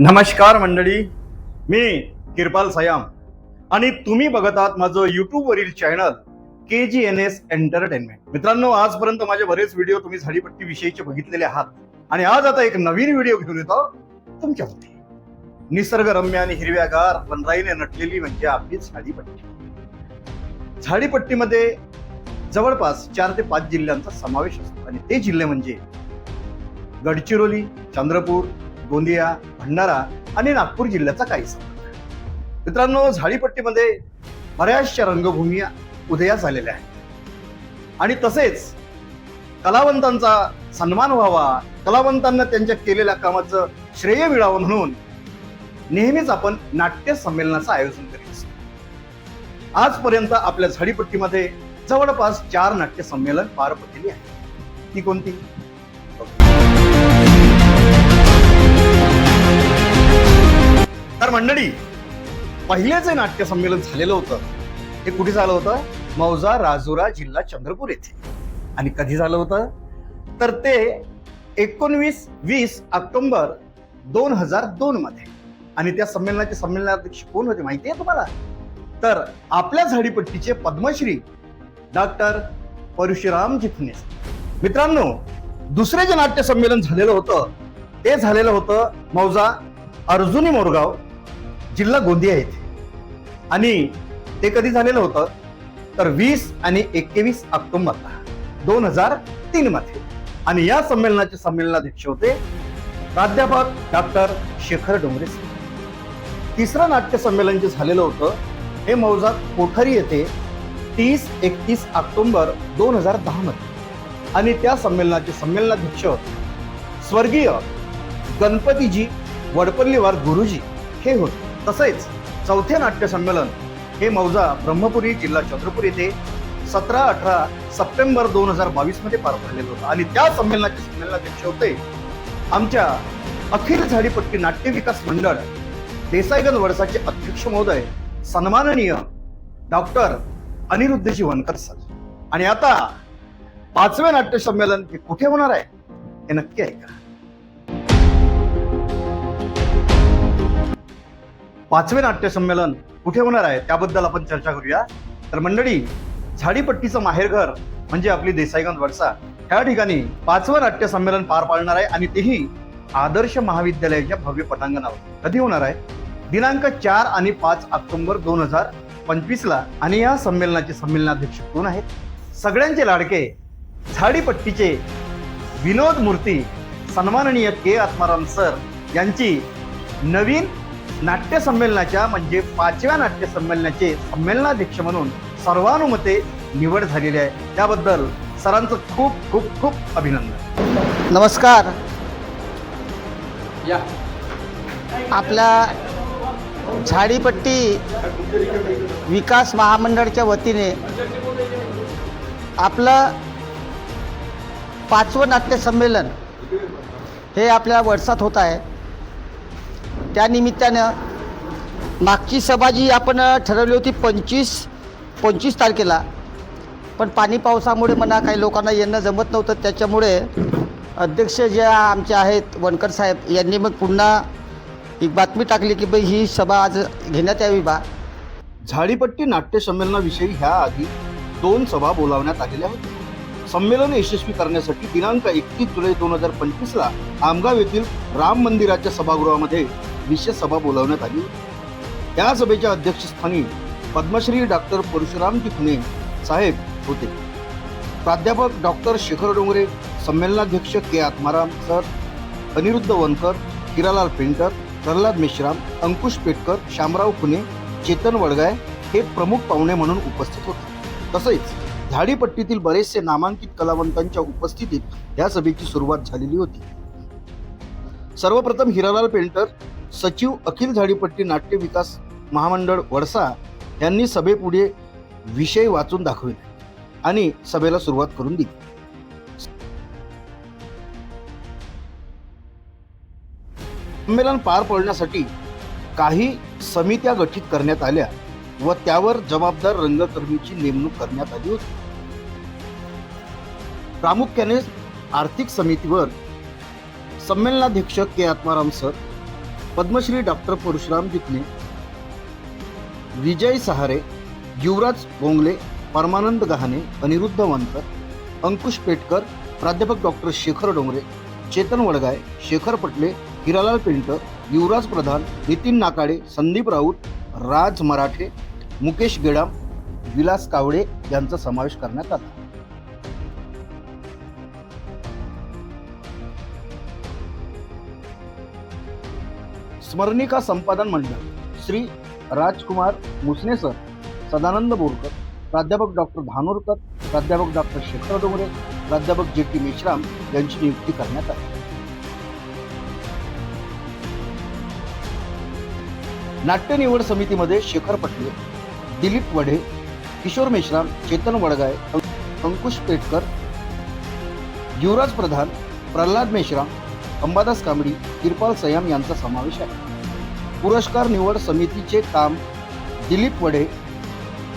नमस्कार मंडळी मी किरपाल सयाम. आणि तुम्ही बघत आहात माझं युट्यूबवरील channel K G N S entertainment मित्रांनो आजपर्यंत माझे बरेच व्हिडिओ तुम्ही झाडीपट्टी विषयीचे बघितलेले आहात. आणि आज आता एक नवीन व्हिडिओ घेऊन येतो तुमच्यावरती. निसर्गरम्य आणि हिरव्यागार वनराईने नटलेली म्हणजे आपली झाडीपट्टी. झाडीपट्टीमध्ये जवळपास चार ते पाच जिल्ह्यांचा समावेश असतो. आणि ते जिल्हे म्हणजे गडचिरोली चंद्रपूर गोंदिया भंडारा आणि नागपूर जिल्ह्याचा काही संबंध मित्रांनो झाडीपट्टीमध्ये बऱ्याचशा रंगभूमी उदयास आलेल्या आहेत. आणि तसेच कलावंतांचा सन्मान व्हावा कलावंतांना त्यांच्या केलेल्या कामाचं श्रेय मिळावं म्हणून नेहमीच आपण नाट्य संमेलनाचं आयोजन करीत असतो. आजपर्यंत आपल्या झाडीपट्टीमध्ये जवळपास चार नाट्य संमेलन पार पडलेली आहेत. ती कोणती? तर मंडळी. पहिले जे नाट्य संमेलन झालेलं होतं. ते कुठे झालं होतं? मौजा राजुरा जिल्हा चंद्रपूर येथे. आणि कधी झालं होतं? तर ते एकोणवीस वीस ऑक्टोंबर दोन हजार दोन मध्ये. आणि त्या संमेलनाचे संमेलनाध्यक्ष कोण होते माहिती आहे तुम्हाला? तर आपल्या झाडीपट्टीचे पद्मश्री डॉक्टर परशुराम जिथने मित्रांनो दुसरे जे नाट्य संमेलन झालेलं होतं ते झालेलं होतं मौजा अर्जुनी मोरगाव. जिल्हा गोंदिया येथे. आणि ते कधी झालेलं होतं? तर वीस आणि एकवीस ऑक्टोबरला दोन हजार तीन मध्ये. आणि या संमेलनाचे संमेलनाध्यक्ष होते प्राध्यापक डॉक्टर शेखर डोंगरे तिसरं नाट्य संमेलन जे झालेलं होतं हे मौजात कोठारी येथे तीस एकतीस ऑक्टोबर दोन हजार दहा मध्ये. आणि त्या संमेलनाचे संमेलनाध्यक्ष स्वर्गीय गणपतीजी वडपल्लीवार गुरुजी हे होते. तसेच चौथे नाट्य संमेलन हे मौजा ब्रह्मपुरी जिल्हा चंद्रपूर येथे सतरा अठरा सप्टेंबर दोन हजार बावीसमध्ये पार पडलेलं होतं. आणि त्या संमेलनाचे संमेलनाध्यक्ष होते आमच्या अखिल झाडीपट्टी नाट्य विकास मंडळ देसाईगंज वडसाचे अध्यक्ष महोदय सन्माननीय डॉक्टर अनिरुद्ध वनकर सर. आणि आता पाचवे नाट्य संमेलन हे कुठे होणार आहे हे नक्की ऐका. पाचवे नाट्य संमेलन कुठे होणार आहे त्याबद्दल आपण चर्चा करूया. तर मंडळी झाडीपट्टीचं माहेरघर म्हणजे आपली देसाईगंज वडसा त्या ठिकाणी पाचवं नाट्य संमेलन पार पाडणार आहे आणि तेही आदर्श महाविद्यालयाच्या भव्य पटांगणावर. कधी होणार आहे? दिनांक चार आणि पाच ऑक्टोबर दोन हजार पंचवीस ला आणि या संमेलनाचे संमेलनाध्यक्ष कोण आहेत? सगळ्यांचे लाडके झाडीपट्टीचे विनोद मूर्ती सन्माननीय के आत्माराम सर यांची नवीन नाट्य संमेलनाच्या म्हणजे पाचव्या नाट्य संमेलनाचे संमेलनाध्यक्ष म्हणून सर्वानुमते निवड झालेली आहे. त्याबद्दल सरांचं खूप खूप खूप अभिनंदन. नमस्कार. या. आपल्या झाडीपट्टी विकास महामंडळाच्या वतीने आपलं पाचवं नाट्य संमेलन हे आपल्या वडसात होत आहे. त्यानिमित्तानं मागची सभा जी आपण ठरवली होती पंचवीस पंचवीस तारखेला. पण पाणी पावसामुळे म्हणा काही लोकांना येणं जमत नव्हतं. त्याच्यामुळे अध्यक्ष जे आमचे आहेत वनकर साहेब यांनी मग पुन्हा एक बातमी टाकली की बाई ही सभा आज घेण्यात यावी बा. झाडीपट्टी नाट्य संमेलनाविषयी ह्या आधी दोन सभा बोलावण्यात आलेल्या होत्या संमेलन यशस्वी करण्यासाठी दिनांक एकतीस जुलै दोन हजार पंचवीसला आमगाव येथील राम मंदिराच्या सभागृहामध्ये विशेष सभा बोलावण्यात आली. त्या सभेच्या अध्यक्षस्थानी पद्मश्री डॉक्टर परशुरामजी खुने साहेब होते. प्राध्यापक डॉक्टर शेखर डोंगरे संमेलनाध्यक्ष K. Atmaram sir Aniruddha Wankar Hiralal Painter Pralhad Meshram Ankush Petkar Shamrao Khune Chetan Wadgay हे प्रमुख पाहुणे म्हणून उपस्थित होते. तसेच झाडीपट्टीतील बरेचसे नामांकित कलावंतांच्या उपस्थितीत या सभेची सुरुवात झालेली होती. सर्वप्रथम हिरालाल पेंटर सचिव अखिल झाडीपट्टी नाट्य विकास महामंडळ वडसा यांनी सभेपुढे विषय वाचून दाखविले आणि सभेला सुरुवात करून दिली. संमेलन पार पडण्यासाठी काही समित्या गठीत करण्यात आल्या व त्यावर जबाबदार रंगकर्मीची नेमणूक करण्यात आली होती. प्रामुख्याने आर्थिक समितीवर संमेलनाध्यक्ष K Atmaram sir Padmashri doctor Parashuram Jitne Vijay Sahare युवराज गोंगले परमानंद गहाणे अनिरुद्ध वनकर अंकुश पेटकर प्राध्यापक डॉक्टर शेखर डोंगरे चेतन वडगाय शेखर पटले हिरालाल पिंट युवराज प्रधान नितीन नाकाडे संदीप राऊत राज मराठे मुकेश गेडाम विलास कावडे यांचा समावेश करण्यात आला. स्मरणिका संपादन मंडळ श्री राजकुमार मुसने सर सदानंद बोरकर प्राध्यापक डॉक्टर धानोरकर प्राध्यापक डॉक्टर शेखर डोंगरे प्राध्यापक जे टी मेश्राम यांची नियुक्ती करण्यात आली. नाट्य निवड समितीमध्ये शेखर पटले दिलीप वढे किशोर मेश्राम चेतन वडगाय अंकुश पेटकर युवराज प्रधान प्रल्हाद मेश्राम अंबादास कांबडी किरपाल सयाम यांचा समावेश आहे. पुरस्कार निवड समितीचे काम दिलीप वडे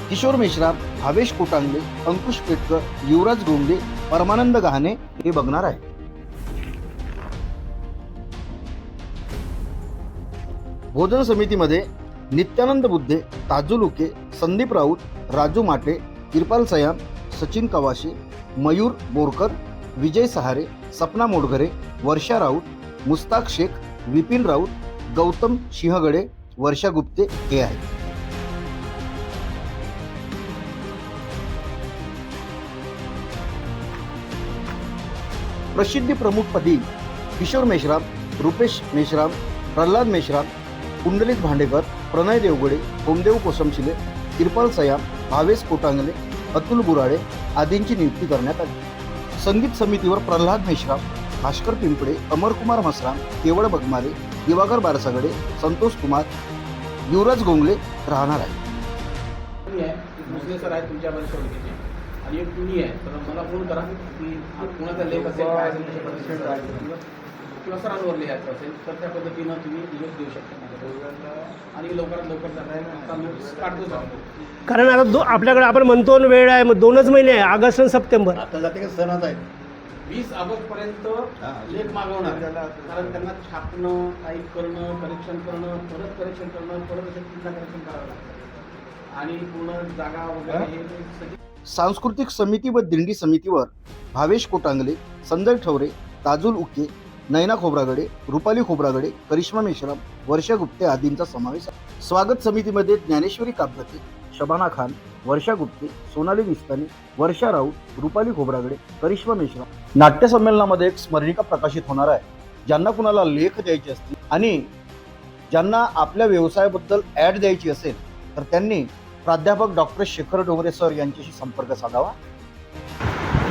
किशोर मेश्राम भावेश कोटांगले अंकुश पेटकर युवराज गोंगले परमानंद गहाणे हे बघणार आहे भोजन समितीमध्ये नित्यानंद बुद्धे ताजू लुके संदीप राऊत राजू माटे किरपाल सयाम सचिन कवाशे मयूर बोरकर विजय सहारे सपना मोडघरे वर्षा राऊत मुस्ताक शेख विपिन राऊत गौतम सिंहगडे वर्षा गुप्ते हे आहेत. प्रसिद्धी प्रमुखपदी किशोर मेश्राम रुपेश मेश्राम प्रल्हाद मेश्राम कुंडलित भांडेकर प्रणय देवगडे होमदेव कोसमशिले किरपाल सयाम भावेश कोटांगले अतुल बुराडे आदींची नियुक्ती करण्यात आली. संगीत समितीवर प्रल्हाद मेश्राम भास्कर पिंपडे अमरकुमार मसराम केवळ बगमारे दिवाकर बारसागडे संतोष कुमार युवराज गोंगले राहणार आहे भोसले सर आहेत तुमच्या बरेचशा ओळखीचे आणि एक तुम्ही आहे तर मला फोन करा की कुणाचा लेख असेल काय असेल तशा पद्धतीने करायचं किंवा किंवा सरांवर लिहायचं असेल तर त्या पद्धतीनं तुम्ही निरोप देऊ शकता माझ्याकडे. आणि लवकरात लवकर त्याचा आता नोट्स काढतोच आहोत कारण आता दो आपल्याकडे आपण म्हणतो वेळ आहे मग दोनच महिने आहे ऑगस्ट आणि सप्टेंबर. आता जाते का सणात आहे? वीस ऑगस्ट पर्यंत लेख मागवणार. कारण त्यांना छापणं टाईप करणं करेक्शन करणं परत करेक्शन करणं परत असे पुन्हा करेक्शन करावं लागतं. आणि पूर्ण जागा वगैरे हे? सांस्कृतिक समिती व दिंडी समितीवर भावेश कोटांगले संजय ठवरे ताजुल उके नैना खोब्रागडे रुपाली खोब्रागडे करिश्मा मेश्राम वर्षा गुप्ते आदींचा समावेश आहे. स्वागत समितीमध्ये ज्ञानेश्वरी कापगते शबाना खान वर्षा गुप्ते सोनाली विस्तानी वर्षा राऊत रुपाली खोब्रागडे करिश्मा मिश्रा. नाट्य संमेलनामध्ये एक स्मरणिका प्रकाशित होणार आहे. ज्यांना कुणाला लेख द्यायचे असतील आणि ज्यांना आपल्या व्यवसायाबद्दल ॲड द्यायची असेल तर त्यांनी प्राध्यापक डॉक्टर शेखर डोंगरे सर यांच्याशी संपर्क साधावा.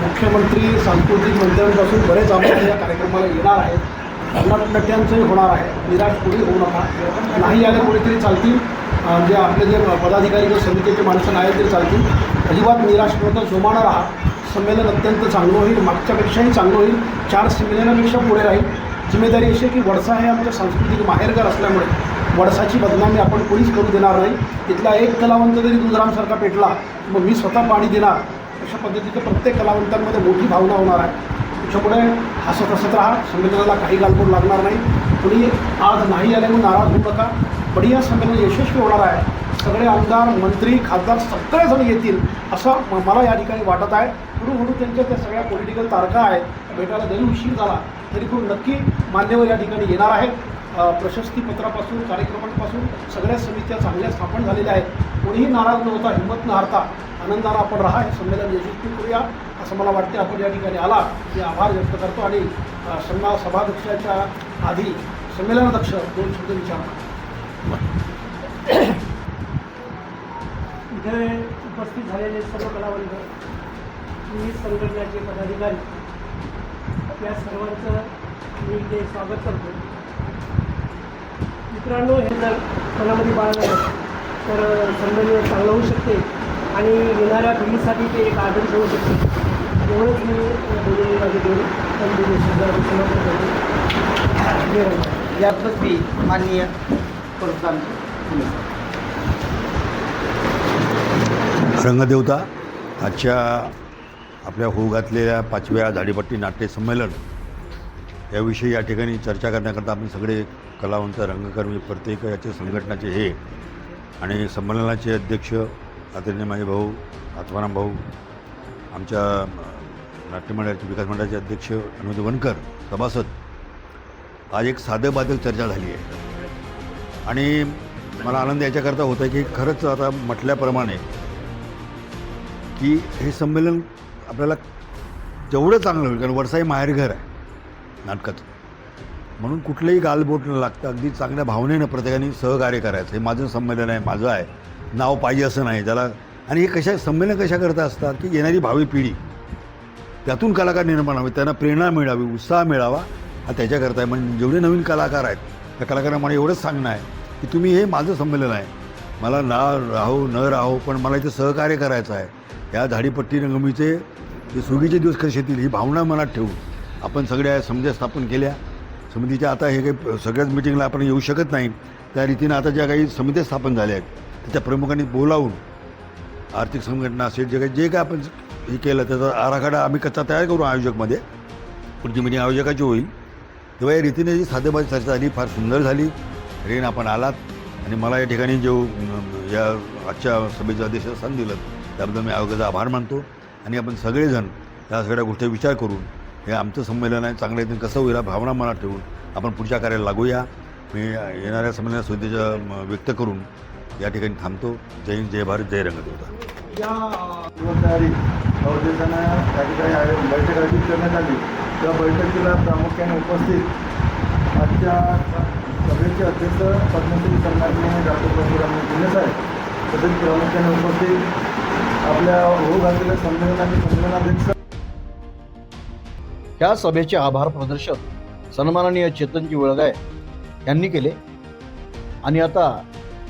मुख्यमंत्री सांस्कृतिक मंत्र्यांपासून बरेच आमदार या कार्यक्रमाला येणार आहेत. कर्नाटक होणार आहे. निराश कोणी होऊ नका. नाही आले कोणीतरी चालतील. जे आपले जे पदाधिकारी किंवा समितीचे माणसं नाही तरी चालतील. अजिबात निराश न जोमानं राहा संमेलन अत्यंत चांगलं होईल मागच्यापेक्षाही चांगलं होईल. चार संमेलनापेक्षा पुढे राहील. जिम्मेदारी अशी की वडसा हे आमच्या सांस्कृतिक माहेरघर असल्यामुळे वडसाची बदनामी आपण कोणीच करू देणार नाही. तिथला एक कलावंत जरी दुधरामसारखा पेटला मग मी स्वतः पाणी देणार. अशा पद्धतीचं प्रत्येक कलावंतांमध्ये मोठी भावना होणार आहे. त्याच्यामुळे हसत हसत राहा. संमेलनाला काही गालबोट लागणार नाही. कुणी आज नाही आल्यामुळे नाराज होऊ नका. बढिया संमेलन यशस्वी होणार आहे. सगळे आमदार मंत्री खासदार सगळेजण येतील असं मला या ठिकाणी वाटत आहे. हळूहळू त्यांच्या त्या सगळ्या पॉलिटिकल तारखा आहेत. भेटायला जरी उशीर झाला तरी खूप नक्की मान्यवर या ठिकाणी येणार आहेत. प्रशस्तीपत्रापासून कार्यक्रमांपासून सगळ्या समित्या चांगल्या स्थापन झालेल्या आहेत. कोणीही नाराज न होता हिंमत न हारता आनंदानं आपण राहा हे संमेलन यशस्वी करूया असं मला वाटते आपण या ठिकाणी आला. मी आभार व्यक्त करतो आणि सन्मा सभाध्यक्षाच्या आधी संमेलनाध्यक्ष दोन शब्द विचारणार इथे उपस्थित झालेले सर्व कलावंत विविध संघटनाचे पदाधिकारी. या सर्वांचं मी इथे स्वागत करतो. मित्रांनो हे जर मनामध्ये बाळगलं तर संमेलन चांगलं होऊ शकते आणि येणाऱ्या पिढीसाठी ते एक आदर्श होऊ शकते. एवढंच मी बोलून माझे दोन पण समाप्त करतो. धन्यवाद. यातच मी माननीय रंगदेवता आजच्या आपल्या होऊ घातलेल्या पाचव्या झाडीपट्टी नाट्य संमेलन याविषयी या ठिकाणी चर्चा करण्याकरता आपण सगळे कलावंत रंगकर्मी प्रत्येक याचे संघटनाचे हे आणि संमेलनाचे अध्यक्ष आदरणीय माझे भाऊ आत्माराम भाऊ आमच्या नाट्यमंडळाचे विकास मंडळाचे अध्यक्ष अनुज वनकर सभासद आज एक साधं बाधक चर्चा झाली आहे. आणि मला आनंद याच्याकरता होता आहे की खरंच आता म्हटल्याप्रमाणे की हे संमेलन आपल्याला जेवढं चांगलं होईल कारण वरसाई माहेरघर आहे नाटकाचं म्हणून कुठलंही गालबोट न लागतं अगदी चांगल्या भावनेनं प्रत्येकाने सहकार्य करायचं. हे माझं संमेलन आहे माझं आहे. नाव पाहिजे असं नाही. त्याला आणि हे कशा संमेलन कशा करता असतात की येणारी भावी पिढी त्यातून कलाकार निर्माण हवे त्यांना प्रेरणा मिळावी उत्साह मिळावा हा त्याच्याकरता आहे. म्हणजे जेवढे नवीन कलाकार आहेत त्या कलाकारांना मला एवढंच सांगणं आहे की तुम्ही हे माझं संमेलन आहे. मला ना राहो न राहो पण मला इथे सहकार्य करायचं आहे. या झाडीपट्टी रंगमीचे जे सुगीचे दिवस कसे येतील ही भावना मनात ठेवून आपण सगळ्या समित्या स्थापन केल्या. समितीच्या आता हे काही सगळ्याच मिटिंगला आपण येऊ शकत नाही. त्या रीतीनं आता ज्या काही समित्या स्थापन झाल्या आहेत त्याच्या प्रमुखांनी बोलावून आर्थिक संघटना असेल जे काही जे काय आपण हे केलं त्याचा आराखडा आम्ही कच्चा तयार करू आयोजकमध्ये. पुढची मिटिंग आयोजकाची होईल. तेव्हा या रीतीने जी साधेबाजी चर्चा झाली फार सुंदर झाली. रेन आपण आलात. आणि मला या ठिकाणी जो या आजच्या सभेचं अध्यक्ष स्थान दिलं. त्याबद्दल मी आयोगाचा आभार मानतो. आणि आपण सगळेजण या सगळ्या गोष्टी विचार करून हे आमचं संमेलन आहे. चांगल्या रीतीने कसं होईल भावना मनात ठेवून आपण पुढच्या कार्याला लागूया. मी येणाऱ्या संमेलनात शुद्धेच्या व्यक्त करून या ठिकाणी थांबतो. जय हिंद जय भारत जय रंगदेवता. या त्या ठिकाणी बैठक आयोजित करण्यात आली. त्या बैठकीला प्रामुख्याने उपस्थित आजच्या सभेचे अध्यक्ष पद्मश्री सन्माननीय डॉक्टर परशुराम साहेब तसेच प्रामुख्याने उपस्थित आपल्या हो घातलेल्या संमेलन आणि संमेलनाध्यक्ष. त्या सभेचे आभार प्रदर्शक सन्माननीय चेतनजी वळगाय यांनी केले. आणि आता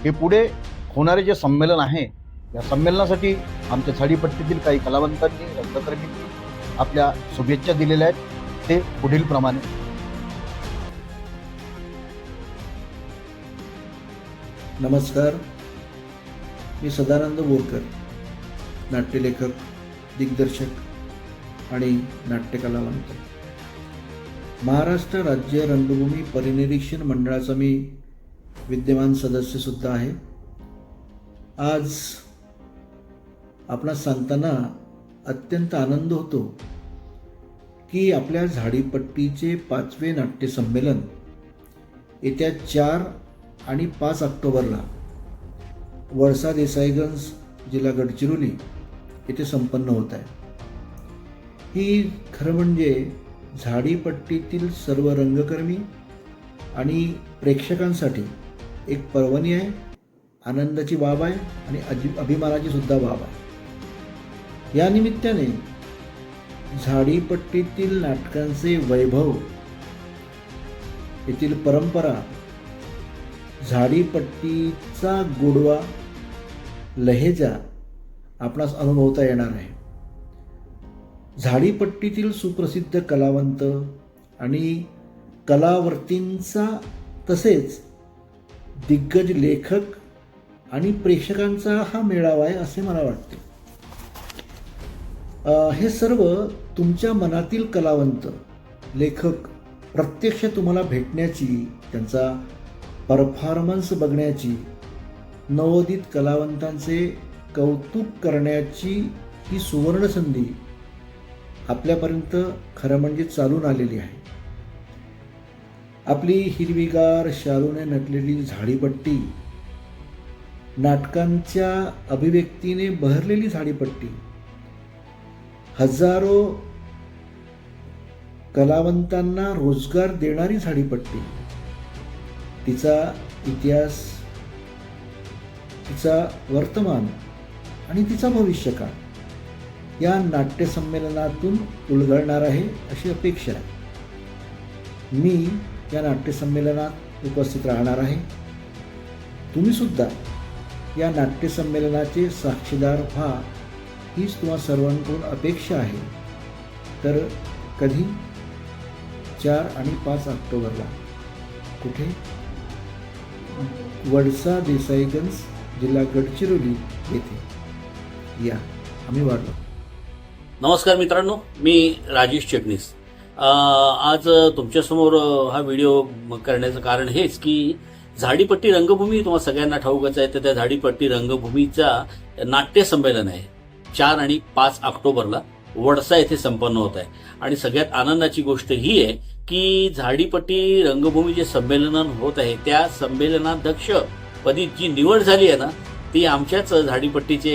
हे पुढे होणारे जे संमेलन आहे या संमेलनासाठी आमच्या झाडीपट्टीतील काही कलावंतांनी रंगकर्मींनी आपल्या शुभेच्छा दिलेल्या आहेत. ते पुढील प्रमाणे. नमस्कार. मी सदानंद बोरकर. नाट्यलेखक दिग्दर्शक आणि नाट्यकलावंत. महाराष्ट्र राज्य रंगभूमी परिनिरीक्षण मंडळाचा मी विद्यमान सदस्यसुद्धा आहे. आज आपणास सांगताना अत्यंत आनंद होतो की आपल्या झाडीपट्टीचे पाचवे नाट्यसंमेलन येत्या चार आणि पाच ऑक्टोबरला वळसा देसाईगंज जिल्हा गडचिरोली येथे संपन्न होत आहे. ही खरं म्हणजे झाडीपट्टीतील सर्व रंगकर्मी आणि प्रेक्षकांसाठी एक पर्वणी आहे आनंदाची बाब आहे आणि अजि अभिमानाची सुद्धा बाब आहे. या निमित्ताने झाडीपट्टीतील नाटकांचे वैभव येथील परंपरा झाडीपट्टीचा गोडवा लहेजा आपणास अनुभवता येणार आहे. झाडीपट्टीतील सुप्रसिद्ध कलावंत आणि कलावर्तींचा तसेच दिग्गज लेखक आणि प्रेक्षकांचा हा मेळावा आहे असे मला वाटते. हे सर्व तुमच्या मनातील कलावंत लेखक प्रत्यक्ष तुम्हाला भेटण्याची त्यांचा परफॉर्मन्स बघण्याची नवोदित कलावंतांचे कौतुक करण्याची ही सुवर्णसंधी आपल्यापर्यंत खरं म्हणजे चालून आलेली आहे. आपली हिरवीगार शालूने नटलेली झाडीपट्टी नाटकांच्या अभिव्यक्तीने बहरलेली झाडीपट्टी हजारो कलावंतांना रोजगार देणारी झाडीपट्टी तिचा इतिहास तिचा वर्तमान आणि तिचा भविष्यकाळ या नाट्यसंमेलनातून उलगडणार आहे अशी अपेक्षा आहे. मी या नाट्यसंमेलनात उपस्थित राहणार आहे. तुम्हीसुद्धा या नाट्यसंमेलनाचे साक्षीदार व्हा हीच तुम्हा सर्वांकडून अपेक्षा आहे. तर कधी? चार आणि पाच ऑक्टोबरला. कुठे? वडसा देसाईगंज जिल्हा गडचिरोली येथे. या. आम्ही वाढलो. नमस्कार मित्रांनो मी राजेश चिटणीस आज तुमच्यासमोर हा व्हिडिओ करण्याचं कारण हेच की झाडीपट्टी रंगभूमी तुम्हाला सगळ्यांना ठाऊकच आहे तर त्या झाडीपट्टी रंगभूमीचा नाट्य संमेलन आहे. चार आणि पाच ऑक्टोबरला वडसा येथे संपन्न होत आहे. आणि सगळ्यात आनंदाची गोष्ट ही आहे की झाडीपट्टी रंगभूमी जे संमेलन होत आहे. त्या संमेलनाध्यक्ष पदी जी निवड झाली आहे ना ती आमच्याच झाडीपट्टीचे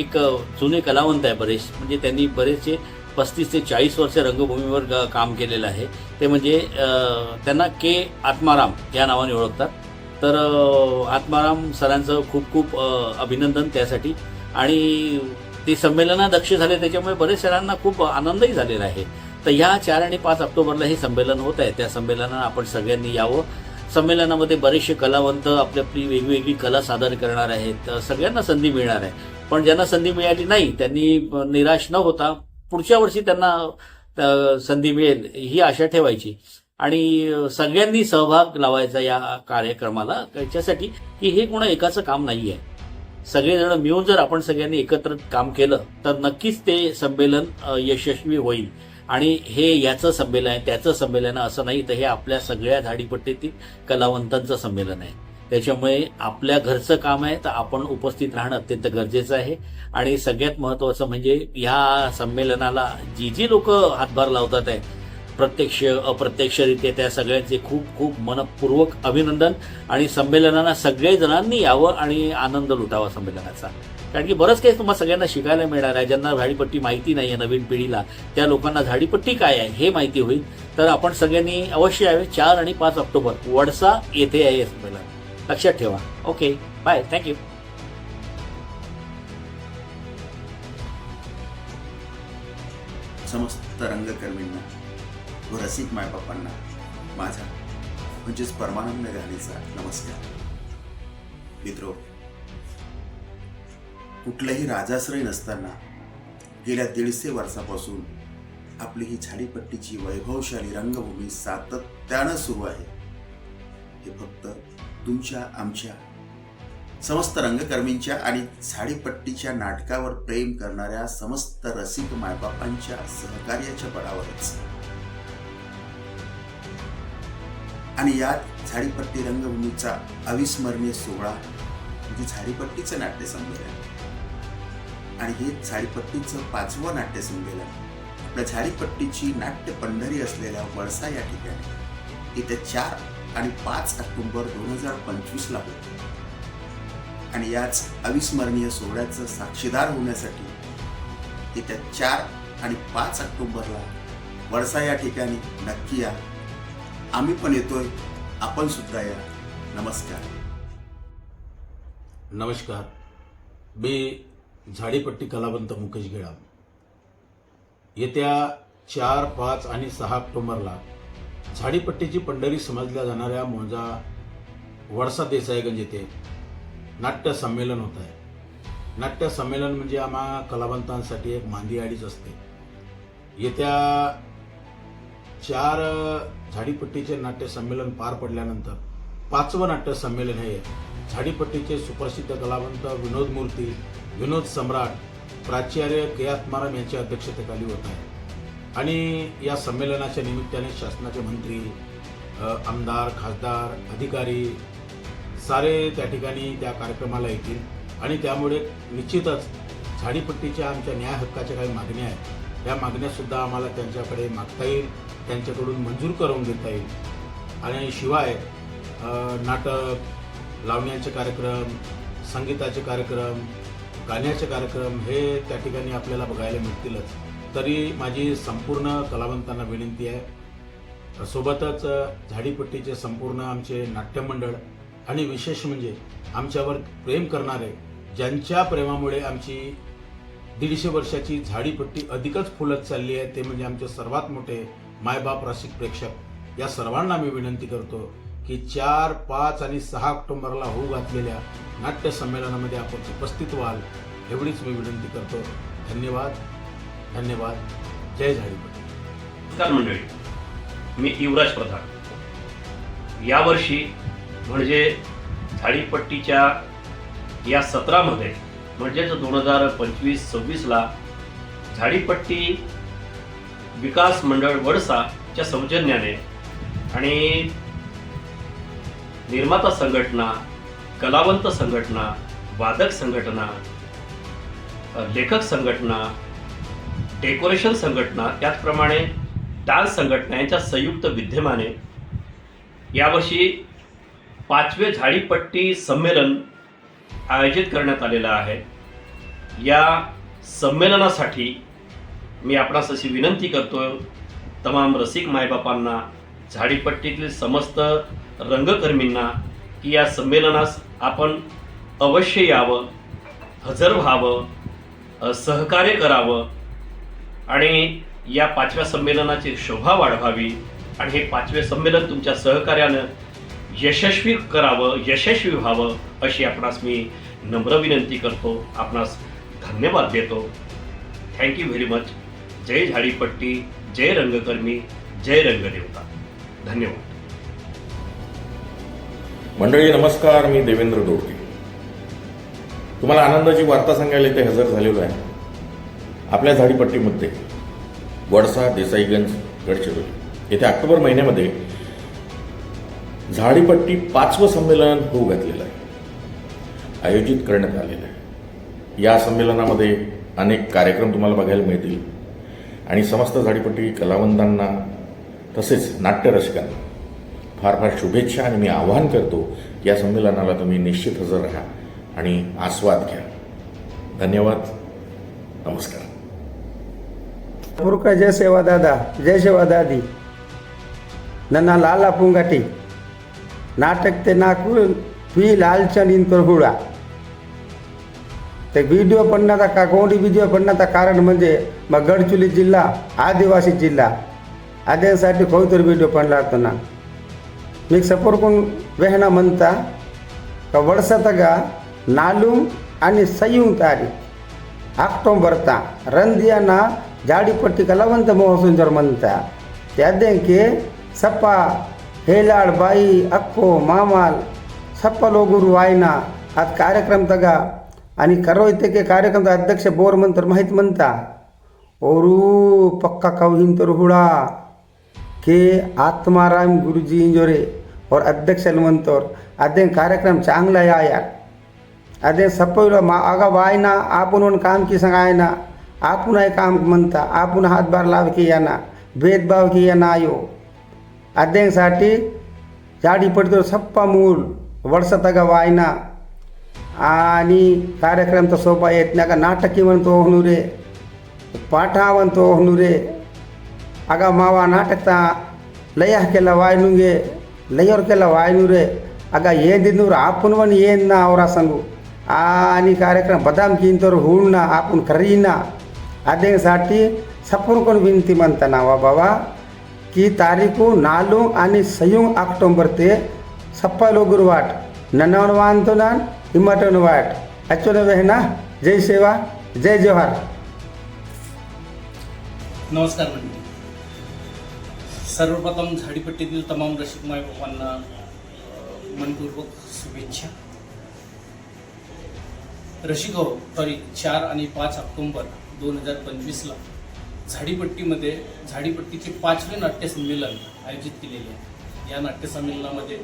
एक जुने कलावंत आहे बरेच. म्हणजे त्यांनी बरेचसे पस्तीस ते चाळीस वर्ष रंगभूमीवर काम केलेलं आहे. ते म्हणजे त्यांना के. आत्माराम या नावाने ओळखतात. तर आत्माराम सरांचं खूप खूप अभिनंदन त्यासाठी. आणि ते संमेलनाध्यक्ष झाले त्याच्यामुळे बरेच सरांना खूप आनंदही झालेला आहे. तर ह्या चार आणि पाच ऑक्टोबरला हे संमेलन होत आहे. त्या संमेलनाला आपण सगळ्यांनी यावं. संमेलनामध्ये बरेचसे कलावंत आपली आपली वेगवेगळी कला सादर करणार आहेत. सगळ्यांना संधी मिळणार आहे. पण ज्यांना संधी मिळाली नाही त्यांनी निराश न होता पुढच्या वर्षी त्यांना संधी मिळेल ही आशा ठेवायची. आणि सगळ्यांनी सहभाग लावायचा या कार्यक्रमाला याच्यासाठी की हे कोणा एकाचं काम नाही आहे सगळेजण मिळून जर आपण सगळ्यांनी एकत्र काम केलं तर नक्कीच ते संमेलन यशस्वी होईल. आणि हे याचं संमेलन आहे त्याचं संमेलन आहे असं नाही तर हे आपल्या सगळ्या झाडीपट्टीतील कलावंतांचं संमेलन आहे. त्याच्यामुळे आपल्या घरचं काम आहे तर आपण उपस्थित राहणं अत्यंत गरजेचं आहे. आणि सगळ्यात महत्त्वाचं म्हणजे ह्या संमेलनाला जी जी लोक हातभार लावतात आहे प्रत्यक्ष अप्रत्यक्षरित्या त्या सगळ्यांचे खूप खूप मनपूर्वक अभिनंदन आणि संमेलनाला सगळे जणांनी यावं आणि आनंद लुटावा संमेलनाचा. कारण की बरंच काही तुम्हाला सगळ्यांना शिकायला मिळणार आहे. ज्यांना झाडीपट्टी माहिती नाही आहे नवीन पिढीला त्या लोकांना झाडीपट्टी काय आहे हे माहिती होईल. तर आपण सगळ्यांनी अवश्य यावे. चार आणि पाच ऑक्टोबर वडसा येथे आहे संमेलन. लक्षात ठेवा. Okay bye. थँक्यू समस्त रंगकर्मींना. व रसिक मायबापांना माझा म्हणजेच परमानंद गाणेचा नमस्कार. मित्रो कुठलंही राजाश्रय नसताना गेल्या दीडशे वर्षापासून आपली ही झाडीपट्टीची वैभवशाली रंगभूमी सातत्यानं सुरू आहे. हे फक्त तुमच्या आमच्या समस्त रंगकर्मींच्या आणि झाडीपट्टीच्या नाटकावर प्रेम करणाऱ्या समस्त रसिक मायबापांच्या सहकार्याच्या बळावरच. आणि यात झाडीपट्टी रंगभूमीचा अविस्मरणीय सोहळा म्हणजे झाडीपट्टीचं नाट्य संमेलन आणि हे झाडीपट्टीचं पाचवं नाट्य संमेलन आपल्या झाडीपट्टीची नाट्य पंढरी असलेल्या वळसा या ठिकाणी. येत्या चार आणि पाच ऑक्टोबर दोन हजार पंचवीसला होतं. आणि याच अविस्मरणीय सोहळ्याचं साक्षीदार होण्यासाठी येत्या चार आणि पाच ऑक्टोबरला वळसा या ठिकाणी नक्की या. आम्ही पण येतोय. आपण सुद्धा या. नमस्कार. नमस्कार. मी झाडीपट्टी कलावंत मुकेश गेडाम येत्या चार पाच आणि सहा ऑक्टोबरला झाडीपट्टीची पंढरी समजल्या जाणाऱ्या मोजा वडसा देसाईगंज येथे नाट्य संमेलन होत आहे. नाट्य संमेलन म्हणजे आम्हा कलावंतांसाठी एक मांदी आडीच असते. येत्या चार झाडीपट्टीचे नाट्य संमेलन पार पडल्यानंतर पाचवं नाट्य संमेलन हे झाडीपट्टीचे सुप्रसिद्ध कलावंत विनोद मूर्ती विनोद सम्राट प्राचार्य के आत्माराम यांच्या अध्यक्षतेखाली होत आहे. आणि या संमेलनाच्या निमित्ताने शासनाचे मंत्री आमदार खासदार अधिकारी सारे त्या ठिकाणी त्या कार्यक्रमाला येतील. आणि त्यामुळे निश्चितच झाडीपट्टीच्या आमच्या न्याय हक्काच्या काही मागण्या आहेत. या मागण्यासुद्धा आम्हाला त्यांच्याकडे मागता येईल त्यांच्याकडून मंजूर करून देता येईल. आणि शिवाय नाटक लावण्यांचे कार्यक्रम संगीताचे कार्यक्रम गाण्याचे कार्यक्रम हे त्या ठिकाणी आपल्याला बघायला मिळतीलच. तरी माझी संपूर्ण कलावंतांना विनंती आहे सोबतच झाडीपट्टीचे संपूर्ण आमचे नाट्यमंडळ आणि विशेष म्हणजे आमच्यावर प्रेम करणारे ज्यांच्या प्रेमामुळे आमची दीडशे वर्षाची झाडीपट्टी अधिकच फुलत चालली आहे. ते म्हणजे आमचे सर्वात मोठे मायबाप रसिक प्रेक्षक. या सर्वांना मी विनंती करतो की चार पाच आणि सहा ऑक्टोबरला होऊ घातलेल्या नाट्य संमेलनामध्ये आपण उपस्थित व्हाल एवढीच मी विनंती करतो. धन्यवाद. धन्यवाद. जय झाडीपट्टी. नमस्कार मंडळी. मी युवराज प्रधान. यावर्षी म्हणजे झाडीपट्टीच्या या सत्रामध्ये म्हणजेच दोन हजार पंचवीस सव्वीसला झाडीपट्टी विकास मंडळ वडसाच्या सौजन्याने आणि निर्माता संघटना कलावंत संघटना वादक संघटना लेखक संघटना डेकोरेशन संघटना त्याचप्रमाणे डान्स संघटना यांच्या संयुक्त विद्यमाने यावर्षी पाचवे झाडीपट्टी संमेलन आयोजित करण्यात आलेला आहे. या संमेलनासाठी मी आपणास अशी विनंती करतो तमाम रसिक मायबापांना झाडीपट्टीतील समस्त रंगकर्मींना की या संमेलनास आपण अवश्य यावं हजर व्हावं सहकार्य करावं आणि या पाचव्या संमेलनाची शोभा वाढवावी आणि हे पाचवे संमेलन तुमच्या सहकार्यानं यशस्वी करावं यशस्वी व्हावं अशी आपणास मी नम्र विनंती करतो. आपणास धन्यवाद देतो. थँक्यू व्हेरी मच जय झाडीपट्टी जय रंगकर्मी जय रंगदेवता. धन्यवाद. मंडळी नमस्कार. मी देवेंद्र दोडके. तुम्हाला आनंदाची वार्ता सांगायला इथे हजर झालेलो आहे. आपल्या झाडीपट्टीमध्ये वडसा देसाईगंज गडचिरोली. येथे ऑक्टोबर महिन्यामध्ये झाडीपट्टी पाचवं संमेलन होऊ घातलेलं आहे. आयोजित करण्यात आलेलं आहे. या संमेलनामध्ये अनेक कार्यक्रम तुम्हाला बघायला मिळतील. आणि समस्त झाडीपट्टी कलावंतांना तसेच नाट्यरसिकांना फार फार शुभेच्छा आणि मी आवाहन करतो या संमेलनाला तुम्ही निश्चित हजर राहा आणि आस्वाद घ्या. धन्यवाद. नमस्कार. मुर्ख जय सेवा दादा जय सेवा दादी. नन्ना लाल अपुंगाटी नाटक ते नाकू पी लालचंद इंतरगुडा ते व्हिडिओ पडण्याचा का कोंडी व्हिडिओ पडण्याचा कारण म्हणजे मग गडचुली जिल्हा आदिवासी जिल्हा आदिवासीसाठी कोणतरी व्हिडिओ पडला होता ना మీకు సపోర్కున్ వెహనమంతా వరుసతగా నాలు అని సయ్యం తారీఖు అక్టోబర్ తా రంధ్యాన జాడిపట్టి కలవంత మోహసం జరమంత అద్దెంకి సప్ప त्यादेंके सप्पा हेलाड बाई अक्को मामाल सप्पा गुरु वायना आज कार्यक्रम तगा आणि करो इथे के कार्यक्रम अध्यक्ष बोर मंतर माहीत म्हणता. ओरू पक्का कवहीन तर हुडा. के आत्माराम गुरुजी इंजोरे और अध्यक्ष म्हणतोर अदे कार्यक्रम चांगला या यार अदे सपवलं मा अगा वायना आपण काम की सांगायना आपण आहे काम म्हणता आपण हातभार लाव की याना भेदभाव की यांना आयो. अध्यक्षसाठी जाडी पडतो सप्पा मूल वर्षातगा वायना आणि कार्यक्रमचा सोपा येत नाही का नाटकी म्हणतो होणू रे पाठा म्हणतो होणू रे अगा मावा नाटकता लय केला वायनुगे लयर केला वायनू रे ಆಗ ಏನಿದ್ನೂರು ಆಪುನವನ್ ಏನ್ನ ಅವರ ಸಂಗು आणि कार्यक्रम बदाम किंतर होऊन ना आपण करीना आदेसाठी सपून कोण विनंती म्हणताना की तारीखू नालू आणि संयुग ऑक्टोबर ते सप्पा लोगुर वाट ननवन वानतो ना हिमटन वाट। अचुन वेहना जय सेवा जय जोहार। नमस्कार मंडळी। सर्वप्रथम झाडीपट्टीतील तमाम रसिक मायबापांना मनपूर्वक शुभेच्छा। रसिक हो, सॉरी चार आणि पाच ऑक्टोंबर दोन हजार पंचवीसला झाडीपट्टीमध्ये झाडीपट्टीचे पाचवे नाट्यसंमेलन आयोजित केलेले आहे. या नाट्यसंमेलनामध्ये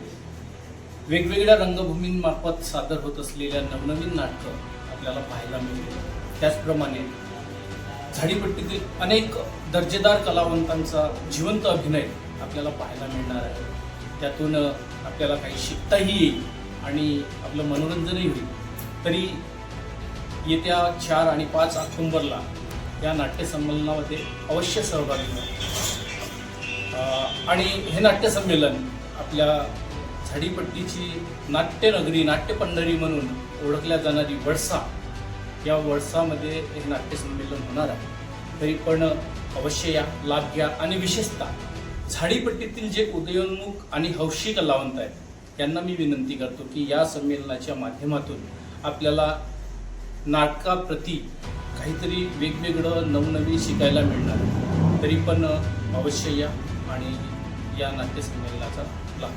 वेगवेगळ्या रंगभूमींमार्फत सादर होत असलेल्या नवनवीन नाटकं आपल्याला पाहायला मिळतील. त्याचप्रमाणे झाडीपट्टीतील अनेक दर्जेदार कलावंतांचा जिवंत अभिनय आपल्याला पाहायला मिळणार आहे. त्यातून आपल्याला काही शिकताही येईल आणि आपलं मनोरंजनही होईल. तरी येत्या चार आणि पाच ऑक्टोंबरला या नाट्यसंमेलनामध्ये अवश्य सहभागी व्हा आणि हे नाट्यसंमेलन आपल्या झाडीपट्टीची नाट्यनगरी नाट्यपंढरी म्हणून ओळखल्या जाणारी वळसा या वळसामध्ये हे नाट्यसंमेलन होणार आहे. तरी पण अवश्य या लाभ घ्या आणि विशेषतः झाडीपट्टीतील जे उदयोन्मुख आणि हौशी कलावंत आहेत त्यांना मी विनंती करतो की या संमेलनाच्या माध्यमातून आपल्याला नाटकाप्रती काहीतरी वेगवेगळं नवनवीन शिकायला मिळणार. तरी पण अवश्य या आणि या नाट्यसंमेलनाचा लाभ.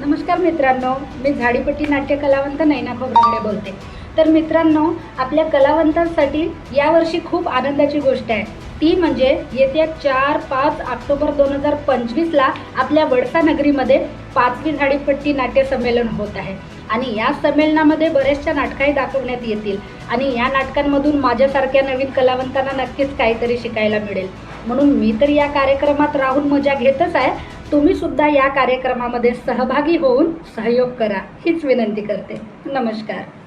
नमस्कार मित्रांनो मी झाडीपट्टी नाट्य कलावंत नैना भोगरांगडे बोलते. तर मित्रांनो आपल्या कलावंतांसाठी यावर्षी खूप आनंदाची गोष्ट आहे. ती म्हणजे येत्या चार पाच ऑक्टोबर दोन हजार पंचवीसला आपल्या वडसा नगरीमध्ये पाचवी झाडीपट्टी नाट्य संमेलन होत आहे. आणि या संमेलनामध्ये बऱ्याचशा नाटकाही दाखवण्यात येतील. आणि या नाटकांमधून माझ्यासारख्या नवीन कलावंतांना नक्कीच काहीतरी शिकायला मिळेल. म्हणून मी तर या कार्यक्रमात राहून मजा घेतच आहे. तुम्ही सुद्धा या कार्यक्रमामध्ये सहभागी होऊन सहयोग करा. हीच विनंती करते. नमस्कार.